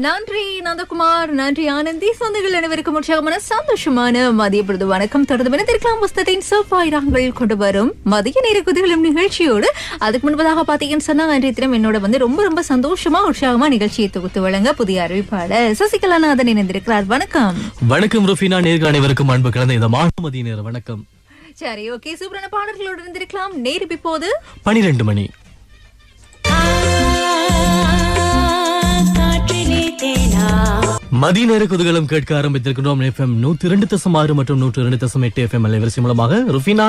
நன்றி நந்தகுமார். நன்றி ஆனந்தி. சொந்தங்கள் அனைவருக்கும் உற்சாகமான சந்தோஷமான மதிய பொழுது. வணக்கம். தொடர்ந்து தினத்திற்கலாம் புஸ்தத்தின் செவ்வாயிரங்கள் கொண்டு வரும் மதிய நேர குதிகளும் நிகழ்ச்சியோடு. அதுக்கு முன்பதாக பாத்தீங்கன்னு சொன்னா அன்றைய தினம் என்னோட வந்து ரொம்ப ரொம்ப சந்தோஷமா உற்சாகமா நிகழ்ச்சியை தொகுத்து வழங்க புதிய அறிவிப்பாளர் சசிகலாநாதன் இணைந்திருக்கிறார். வணக்கம். வணக்கம் ருஃபினா. நேர்கள் அனைவருக்கும் அன்பு கலந்த இந்த மாமதி நேர வணக்கம். சரி ஓகே. சூப்பரான பாடல்களோடு இருந்திருக்கலாம் நேரம் இப்போது பனிரெண்டு மணி. மதிய நேர குதூகலம் கேட்க ஆரம்பித்திருக்கிறோம் எஃப்எம் நூத்தி இரண்டு தசம் ஆறு மற்றும் நூற்றி இரண்டு தசம் எட்டு எஃப்எம் அலைவரிசை மூலமாக. ருஃபினா?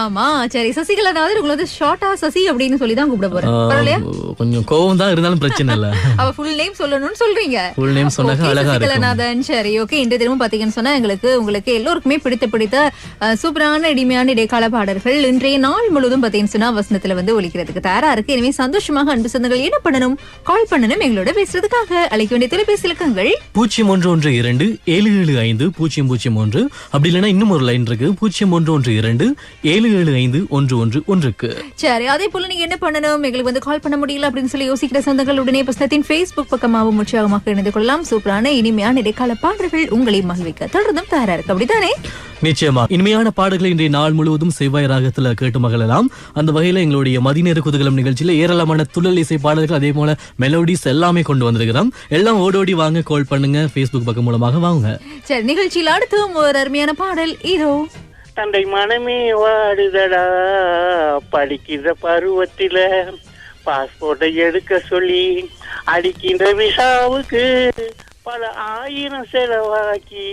ஆமா சரி சசிகலாநாதன் உங்களை வந்து ஷார்ட்டா சசி அப்படின்னு சொல்லி தான் கூப்பிட போறேன். கொஞ்சம் கோவம் தான் இருந்தாலும் பிரச்சனை இல்ல. அவ ஃபுல் நேம் சொல்லணும்னு சொல்றீங்க. ஃபுல் நேம் சொன்னாக்க அழகா சசிகலாநாதன் சரி ஓகே இன்று தினமும் பாத்தீங்கன்னு சொன்னா எங்களுக்கு உங்களுக்கு எல்லோருக்குமே பிடித்த பிடித்த சூப்பரான இனிமையான இடைக்கால பாடல்கள் இன்றைய நாள் முழுவதும் பாத்தீங்கன்னு சொன்னா வசனத்துல வந்து ஒலிக்கிறதுக்கு தயாரா இருக்கு. எனவே சந்தோஷமாக அன்பு சொந்தங்கள் என்ன பண்ணணும்? கால் பண்ணணும். எங்களோட பேசுறதுக்காக அழைக்க வேண்டிய தொலைபேசி இலக்கங்கள் பூஜ்ஜியம் ஒன்று ஒன்று இரண்டு ஏழு ஏழு ஐந்து பூஜ்ஜியம் பூஜ்ஜியம் ஒன்று. அப்படி இல்லைன்னா இன்னும் ஒரு லைன் இருக்கு. பூஜ்ஜியம் ஒன்று ஒன்று இரண்டு ஏழு ஏழு ஐந்து ஒன்று ஒன்று ஒன்றுக்கு. சரி அதே போல நீங்க என்ன பண்ணணும்? எங்களுக்கு வந்து கால் பண்ண முடியல அப்படின்னு சொல்லி யோசிக்கிற சொந்தங்கள் உடனே புஸ்தகத்தின் ஃபேஸ்புக் பக்கமாகவும் உற்சாகமாக இணைந்து கொள்ளலாம். சூப்பரான இனிமையான இடைக்கால பாடல்கள் உங்களை மகிழ்விக்க. தொடர்ந்தும் தயாரா இருக்கு. அப்படித்தானே? நிச்சயமா. இனிமையான பாடல்களை இன்றைய நாள் முழுவதும் செவ்வாய் ராகத்துல கேட்டு மகிழலாம். அந்த வகையில எங்களுடைய மதிநேர குதூகலம் நிகழ்ச்சியில ஏராளமான துள்ளல் இசை பாடல்கள் அதே போல மெலோடிஸ் எல்லாமே கொண்டு வந்திருக்கிறோம். எல்லாம் ஓடோடி வாங்க கால் பண்ணுங்க. ஃபேஸ்புக் பக்கம் மூலமாக வாங்க. சரி நிகழ்ச்சியில் அடுத்து ஒரு அருமையான பாடல். இதோ. தந்தை மனமே வாடுதடா. படிக்கிற பருவத்தில பாஸ்போர்ட்டை எடுக்க சொல்லி அடிக்கின்ற விசாவுக்கு பல ஆயிரம் செலவாக்கி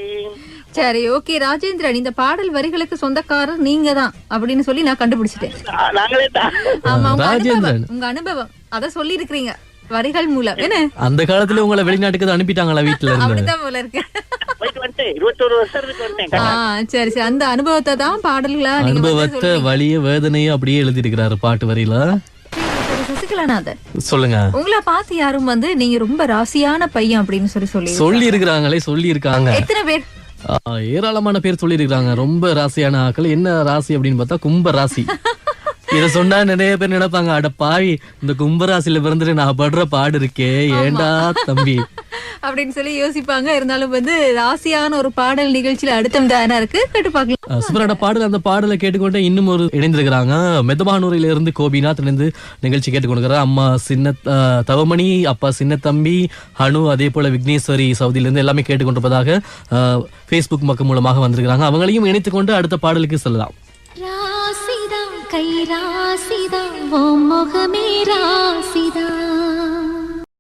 சரி ஓகே ராஜேந்திரன் இந்த பாடல் வரிகளுக்கு சொந்தக்காரர் நீங்க தான் அப்படின்னு சொல்லி நான் கண்டுபிடிச்சிட்டேன். ஆ, நாங்களே தான் ஆமா உங்க ராஜேந்திரன். அனுபவம் உங்க அனுபவம். அத சொல்லி இருக்கிறீங்க வரிகள் மூலம். என்ன? அந்த காலத்துல உங்களை வெளிநாட்டுக்கு அனுப்பிட்டாங்களா வீட்டுல இருந்து? அப்படித்தான் போல இருக்கு. சரி சரி. அந்த அனுபவத்தை தான் பாடல்களா அனுபவத்தை வலிய வேதனையும் அப்படியே எழுதி இருக்கிறாரு பாட்டு வரியில. சரி, சசிகலாநாதன் சொல்லுங்க. உங்களை பார்த்து யாரும் வந்து நீங்க ரொம்ப ராசியான பையன் அப்படின்னு சொல்லி சொல்லி சொல்லி இருக்கிறாங்களே சொல்லி இருக்காங்க எத்தனை பேர்? ஏராளமான பேர் சொல்லி இருக்காங்க ரொம்ப ராசியான ஆட்கள் என்ன ராசி அப்படின்னு பார்த்தா கும்ப ராசி. இத சொன்னா நிறைய பேர் நினைப்பாங்க அட பாவி இந்த கும்ப ராசியில பிறந்துட்டு நான் படுற பாடு இருக்கே ஏண்டா தம்பி? அப்படின்னு சொல்லி யோசிப்பாங்க. இருந்தாலும் வந்து ராசியான ஒரு பாடல் நிகழ்ச்சியில அடுத்த தானா இருக்கு? கேட்டு பார்க்கலாம். சூப்பரான பாடல். அந்த பாடலை கேட்டுக்கொண்டு இன்னும் ஒரு இணைந்திருக்கிறாங்க. மெதபானூரில இருந்து கோபிநாத் இணைந்து நிகழ்ச்சி கேட்டுக்கொண்டிருக்கிறார். அம்மா சின்ன தவமணி அப்பா சின்ன தம்பி ஹனு அதே போல விக்னேஸ்வரி சவுதியில இருந்து எல்லாமே கேட்டுக்கொண்டிருப்பதாக ஃபேஸ்புக் பக்கம் மூலமாக வந்திருக்கிறாங்க. அவங்களையும் இணைத்துக்கொண்டு அடுத்த பாடலுக்கு செல்லலாம். கை ராசிதான் ஓ முகமே ராசிதான்